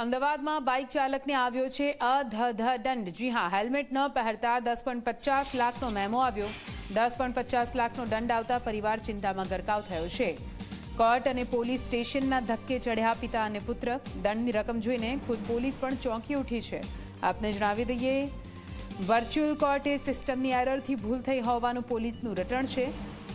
અમદાવાદમાં બાઇક ચાલકને આવ્યો છે અધધ દંડ જી હા, હેલ્મેટ ન પહેરતા દસ પોઈન્ટ પચાસ લાખનો મેમો આવ્યો. દસ પોઈન્ટ પચાસ લાખનો દંડ આવતા પરિવાર ચિંતામાં ગરકાવ થયો છે. કોર્ટ અને પોલીસ સ્ટેશનના ધક્કે ચઢ્યા પિતા અને પુત્ર. દંડની રકમ જોઈને ખુદ પોલીસ પણ ચોંકી ઉઠી છે. આપને જણાવી દઈએ, વર્ચ્યુઅલ કોર્ટે સિસ્ટમની એરરથી ભૂલ થઈ હોવાનું પોલીસનું રટણ છે.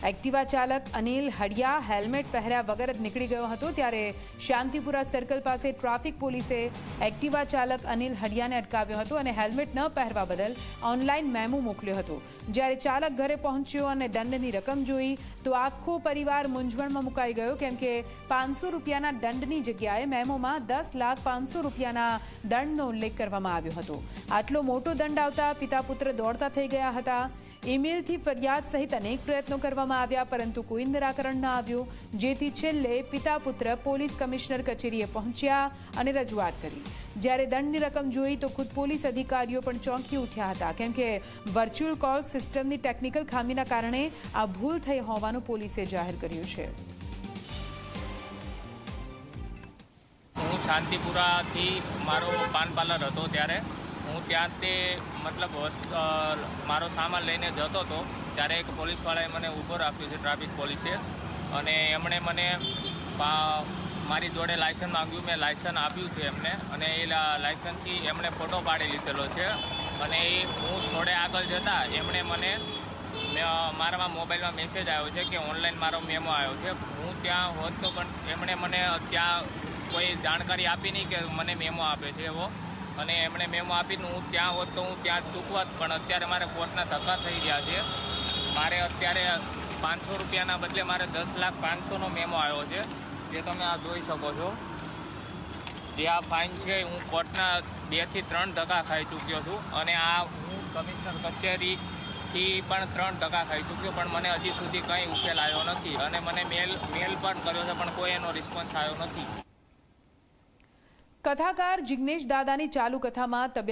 એક્ટિવા ચાલક અનિલ હડિયા હેલ્મેટ પહેર્યા વગર જ નીકળી ગયો હતો ત્યારે શાંતિપુરા સર્કલ પાસે ટ્રાફિક પોલીસે એક્ટિવા ચાલક અનિલ હડિયાને અટકાવ્યો હતો અને હેલ્મેટ ન પહેરવા બદલ ઓનલાઈન મેમો મોકલ્યો હતો. જ્યારે ચાલક ઘરે પહોંચ્યો અને દંડની રકમ જોઈ, તો આખો પરિવાર મૂંઝવણમાં મુકાઈ ગયો, કેમ કે પાંચસો રૂપિયાના દંડની જગ્યાએ મેમોમાં દસ લાખ પાંચસો રૂપિયાના દંડનો ઉલ્લેખ કરવામાં આવ્યો હતો. આટલો મોટો દંડ આવતા પિતા પુત્ર દોડતા થઈ ગયા હતા. ઈમેલથી ફરિયાદ સહિત અનેક પ્રયત્નો કરવામાં આવ્યા, પરંતુ કોઈ નિરાકરણ ન આવ્યું. જેથી છેલ્લે પિતા પુત્ર પોલીસ કમિશનર કચેરીએ પહોંચ્યા અને રજૂઆત કરી. જ્યારે દંડની રકમ જોઈ તો ખુદ પોલીસ અધિકારીઓ પણ ચોંકી ઉઠ્યા હતા. કેમ કે વર્ચ્યુઅલ કોલ સિસ્ટમની ટેકનિકલ ખામીના કારણે આ ભૂલ થઈ હોવાનું પોલીસે જાહેર કર્યું છે. હું શાંતિપુરાથી મારો પાન પાર્લર હતો ત્યારે. હું ત્યાં તે મતલબ મારો સામાન લઈને જતો હતો, ત્યારે એક પોલીસવાળાએ મને ઊભો રાખ્યો છે, ટ્રાફિક પોલીસે. અને એમણે મને મારી જોડે લાયસન્સ માંગ્યું, મેં લાયસન્સ આપ્યું છે એમને. અને એ લાયસન્સથી એમણે ફોટો પાડી લીધેલો છે. અને એ હું થોડે આગળ જતાં એમણે મને મારામાં મોબાઈલમાં મેસેજ આવ્યો છે કે ઓનલાઈન મારો મેમો આવ્યો છે. હું ત્યાં હોત તો પણ એમણે મને ત્યાં કોઈ જાણકારી આપી નહીં કે મને મેમો આપે છે એવો. અને એમણે મેમો આપીને હું ત્યાં હોત તો હું ત્યાં ચૂકવત, પણ અત્યારે મારે કોર્ટના ધક્કા થઈ ગયા છે. મારે અત્યારે પાંચસો રૂપિયાના બદલે મારે દસ લાખ પાંચસોનો મેમો આવ્યો છે. જે તમે આ જોઈ શકો છો. જે આ ફાઇન છે, હું કોર્ટના બેથી ત્રણ ધક્કા ખાઈ ચૂક્યો છું. અને આ હું કમિશનર કચેરીથી પણ ત્રણ ધક્કા ખાઈ ચૂક્યો, પણ મને હજી સુધી કંઈ ઉકેલ આવ્યો નથી. અને મને મેલ મેલ પણ કર્યો છે, પણ કોઈ એનો રિસ્પોન્સ આવ્યો નથી. કથાકાર જિગ્નેશ દાદાની ચાલુ કથામાં તબિયત